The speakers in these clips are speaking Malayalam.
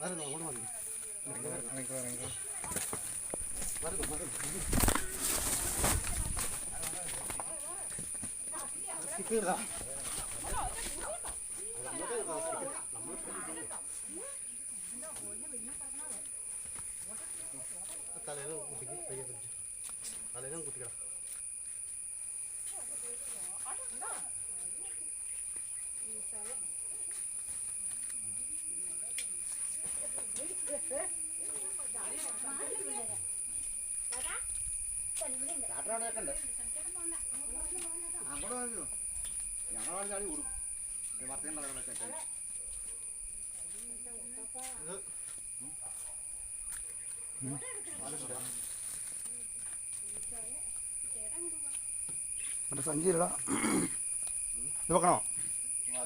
വരുന്നു അങ്ങോട്ട് വന്നു വരുന്നു വരുന്നു സ്റ്റിക്ക് ഇടാ തലേനും കുട്ടിക്ക് കയ്യെ പിടിച്ചു തലേനും കുട്ടിക്കടാ അങ്ങോട്ട് ഇത് വെക്കണോ?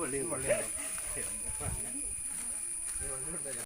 Olé, olé.